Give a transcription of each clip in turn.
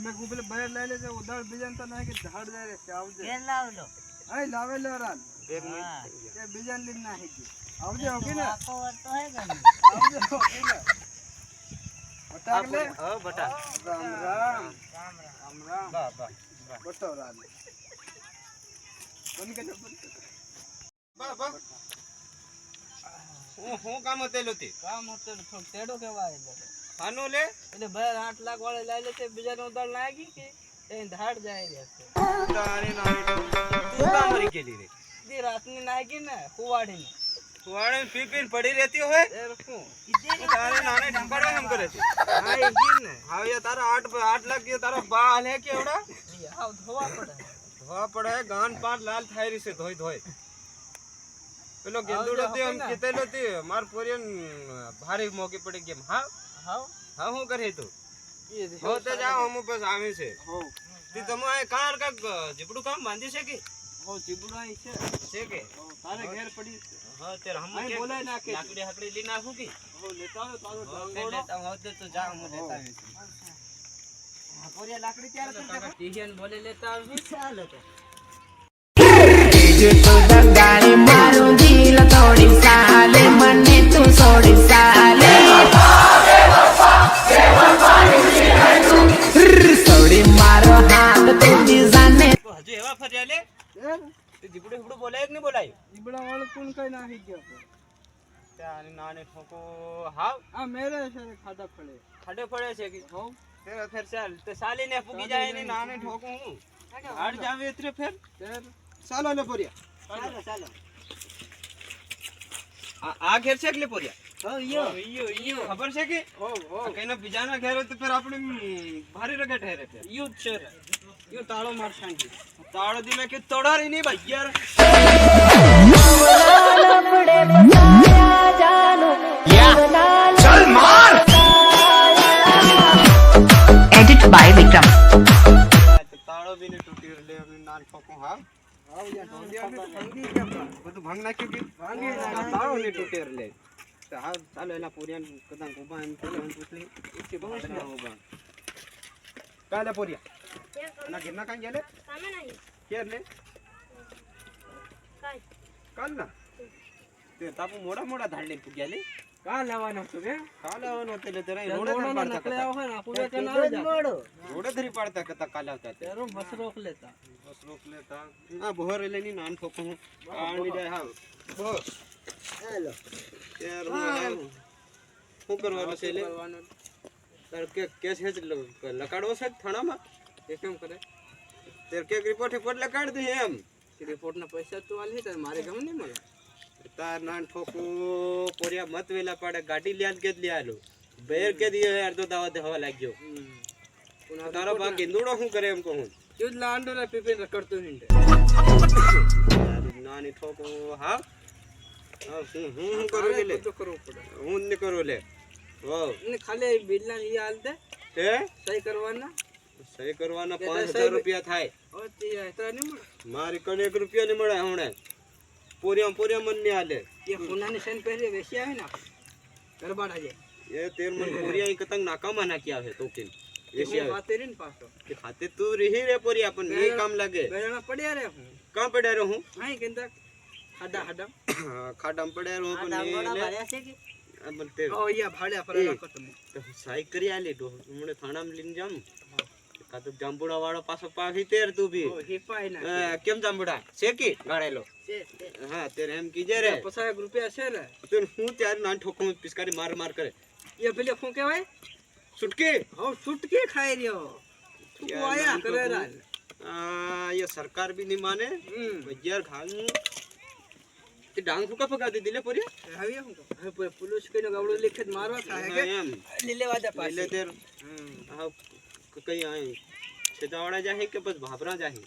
અમે ગુબલે બહાર લઈ લેજે ઉદાળ બીજાને તો નહીં કે ઝાડ જાય રે કે આવજે. ઘેર લાવ લો. હા લાવે લે રાલ હા. કે બીજાને લઈને નાખી આવજે ઓકે ને? આખો વાર તો હે ગણ આવજે ઓકે ને? બટાક લે. હા બટા રામ રામ. રામ રામ. રામ બા બા બટો રાલ બંધ દો. બા બા. હું હું કામ હતું? તે કામ હતો તો થોડું તેડો કેવાય એટલે. ખાનું લે. એટલે ભાઈ આઠ લાખ વાળે લઈ લે છે બીજાને ઉધાર લાગી કે એ ધાડ જાય રે તારી નાઈ તું કામ કરી ગયેલી રે. દી રાતની નાગી ને કુવાડીને વાળે પી પીને પડી રહેતી હોય? એ રખું તારે નાને ઢંકાડવા એમ કરે છે. હા એ ને. હા યે તારા આઠ આઠ લાખ કે તારા બા હાલે કે એવડા? એ ધોવા પડે. ધોવા પડે ગાન પાંચ લાલ થાય રહી છે ધોઈ ધોઈ. પેલો ગેંદુડો તે એમ કીધેલો તે માર પોરિયન ભારે મોગી પડી ગેમ એમ. હા હાવ હા હું કરે તું એ હો તો જાઓ અમુ બસ આવે છે હોવ તે તમે આ કાર કાક જીપડું કામ બાંધી છે કે હોવ જીબડો અહીં છે છે કે હોવ, તારે ઘેર પડી છે. હા તે હમ અહીં બોલાય નાખે છે. લાકડી હાકડી લઈ નાખું કે હોવ, લેતા આવો તારો હો, તે ડાંગોળો. લેતા હું તો જા હું લેતા આવીશ પોરિયા લાકડી ત્યારે કરી દેખો ટીહિયન બોલે લેતા આવી ચાલે તો બીજું તો દગાડી બોલાયું વાળો કોણ કઈ નાખી ગયો છે? ત્યાં નાને ઠોકો હાવ. આ મેરે છે ખાડા ફળે. ખાડે ફળે છે કે? હો ફેર ફેર ચાલ. તે સાલીને ફૂગી જાય ને નાને ઠોકો હું. હાડ જાવે એટલે ફેર. ફેર. ચાલો લે પોરિયા. ચાલો ચાલો. આ આ ઘેર છે એટલે પોરિયા? હો ઈયો. ઈયો ખબર છે કે? કઈનો બીજાના ઘેર હોય તો ફેર આપણે ભારે રગે ઠેરે ફેર. જ છે રે. તાળો માર સાંગી તાળો દીમે કે તોડારી નહીં ભાઈ. યાર. ભાંગ નાખ્યું કે? ભાંગી. તાળો ને તૂટેર લે. તો હા ચાલો એના પોરિયાન કદાચ ઊભા એમ ચાલો એમ પૂછલી. કે બહુ છે. ઊભા કાલે પોરિયા? એના ઘરના કાંઈ ગયા લે? ક્યારે લે. કાલ ના. તે તાપુ મોડા મોડા ધાડ લઈને પૂગ્યા લે. કાં લેવાનો છું કે? કાલે આવવાનું એટલે જરા રોડે ધરી પાડતા નકલે આવો ને, આપણું બે ત્યાં આવી રોડે ધરી પાડતા કરતા કાલે આવતા તે. ત્યારે લેતા. બસ લેતા. આ બોહર એટલે ની નાન ઠોકું હું. આણી જાય હાવ. બોહ હેલો. યાર હું આવ્યો. શું કરવાનું છે લે તાર કે કેસ હેજ લ- છે થાણામાં? એ કેમ કરે? તાર કે રિપોર્ટ રિપોર્ટ લકાડ દે એમ. રિપોર્ટના પૈસા તું આલી તારે મારે ગમે નહીં મળે? તાર નાન ઠોકું પોરિયા મત વેલા પાડે ગાડી લ્યાન કે લ્યાલો બેર કે દિયો યાર તો દાવા દેવા લાગ્યો. તારો બા ગિંદુડો શું કરે એમ કહું તું જ લાંડો રે પીપી રકડતો હિંડે નાની ઠોકું હા? હા, હું હું કરો લે? તો કરવું પડે. હું ને કરું લે. વાવ. ને ખાલી બિલના ઈ હાલ દે. હે? સહી કરવાના. સહી કરવાના કે પાંચ સહી હજાર રૂપિયા થાય. તે મારી કને 1 રૂપિયા નહીં મળે હમણે. પોરિયા પોરિયા મન નહીં હાલે. એ સોનાની સેન પહેરી વેસી આવે ને ગરબાડા જે. એ તેર મન પોરિયા કતંગ નાકામાં નાખી આવે તો એસી હું આવે. વાતે રીને પાછો. કે ખાતે તું રહી રે પોરિયા આપણ નહીં કામ લાગે. પડ્યા રે હું. કાં પડ્યા રે હું? હાઈ કેંતા ખાડા ખાડા. ખાડામાં પડ્યા રહું આ પણ. ભર્યા છે કે? આ પણ તે ઓ યા ભાડ્યા પર રાખો તમે. સાઈ કરી આલી તો હમણે થાણામાં લઈને જામ આ તો જાંબુડા વાળો પાછો પાછી તેર તું ભી. હિપાઈ ના કેમ જાંબુડા? છે કે? ગાળેલો. હા તેર એમ કીજે રે. પચાસ રૂપિયા છે ને. તો હું ત્યારે નાન ઠોકણું પિસ્કારી માર માર કરે. એ પેલે શું કહેવાય? સુટકી હો સુટકી ખાઈ રહ્યો. તું આયા કરે આ એ સરકાર બી નહીં માને. બજાર ખાનું. તે ડાંગ ફૂકા ફગા દીધી લે પોરી હવે હું હવે પોલીસ કઈનો ગાવડો લેખે મારવા થાય કે? લીલેવા દે પાછે. લીલે તેર હા કઈ આય છેદાવાડા જાહે કે બસ ભાભરા જાહે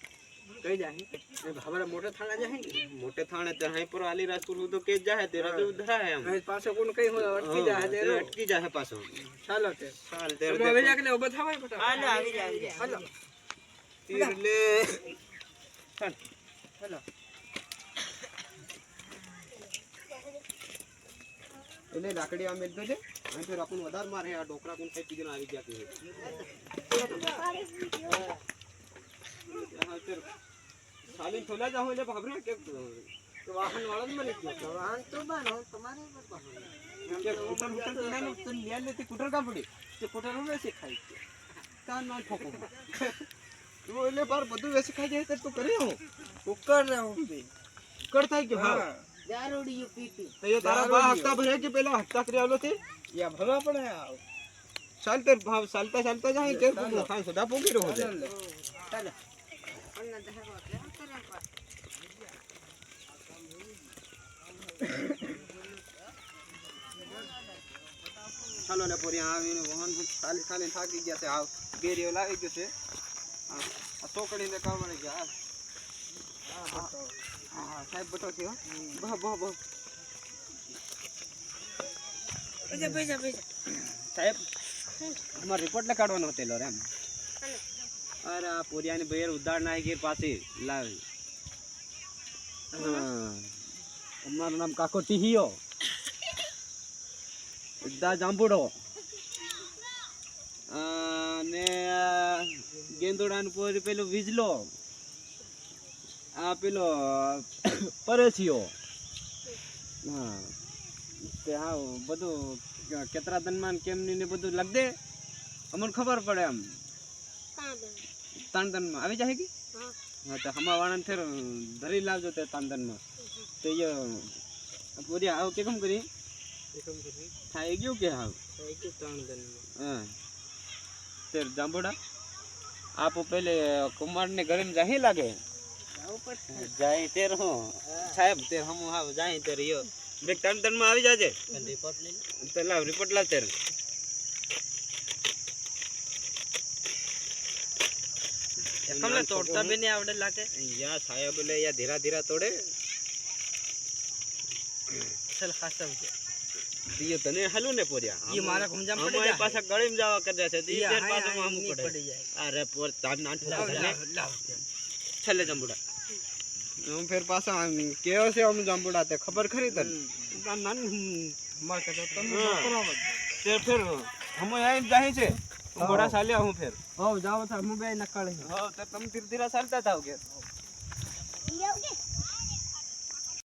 કઈ જાય એ ભાભરા મોટા થાણા જાય ને મોટે થાણે તે હાઈ પર આલી રાજપુર તો કે જાહે તેરા તો ધરા એમ હવે પાછો કોણ કઈ હોય અટકી જાય તે તે અટકી જાહે પાછો ચાલો તે ચાલ તેર તમે હવે જા કે લે, ઊભા થવાય બેટા. હાલો આવી જાય આવી જાય હાલો તીર લે ચાલ હાલો એટલે લાકડી આ મેલ દે અહીં તો રાખું વધારે મારે આ ડોકરા કોણ કઈ પીજન આવી ગયા કે સાલી થોલા જાવ એટલે ભાભરે કે વાહન વાળા જ મળી ગયો વાહન તો બાનો તમારે પર બાનો. કે કુટર કુટર પીનાનું તો લ્યા લેતી કુટર કા પડી તે કુટરનું વેસી ખાઈ છે ના ઠોકો તું એટલે બાર બધું વેસી ખાઈ જાય તો કરી હું કુકર ને હું થાય કે હા. તો તારા બા હપ્તા ભર્યા કે પેલા હપ્તા કરી તે યા ભરવા પડે આ. ચાલ તે ભાવ ચાલતા ચાલતા જાય કે તું ખાઈ સદા પોગી રહ્યો છે ચાલો. ચાલો ને પોરી આવીને વહન ખાલી ખાલી થાકી ગયા છે. આવ બેરીઓ લાવી ગયો છે. આ ચોકડીને કામ મળી ગયા હા હા સાહેબ બટો છે હો. બહ બહ પૈસા સાહેબ અમારે રિપોર્ટ લખાડવાનો હતો એમ. અરે આ પોરિયાની બેર ઉધાર ના ગઈ પાછી લાવી. અમારું નામ કાકો ટીહિયો. દા જાંબુડો. અને ગેંદોડાનું પોરી પેલું વીજલો. આ પેલો પરેશિયો. હા. તે હા બધું કેટલા કેમ કેમની ને બધું લખ દે. અમને ખબર પડે એમ. તાંદનમાં આવી જાય કે હા. તો હમા વાળાને ફેર ધરી લાવજો તે તાંદનમાં તો એ પૂરી આવ કે કેમ કરી? થાય ગયું કે હાવ? થઈ. હા. તેર જાંબોડા. આપો પેલે કુમાર ને ઘરે જાહી લાગે. જાય તેર હું. સાહેબ તેર હમ હાવ જાય તેર યો. બે ત્રણ ત્રણમાં આવી જાજે. રિપોર્ટ લઈ લો. રિપોર્ટ લાવ તમને તોડતા બી નહીં આવડે લાગે. યા સાહેબ લે યા ધીરા ધીરા તોડે. ચાલ ખાસમ તને હાલું ને પોર્યા. ઈ મારા ગુંજામ પડી જાય. પાછા ગળીમાં જવા કરે છે. દી તેર પાછું પડે અરે પોર લાવ, લાવ, જંબુડા. હું ફેર પાછા કેવો છે આમ જાંબુડા તે ખબર ખરી તને? નાન માર હા. તે ફેર હમ અહીં જાહી છે. હા. ઘોડા ચાલ્યા હું ફેર. હોવ જાઓ થા હું બે નકાળે હો તો તમે ધીરે ધીરે ચાલતા થાવ કે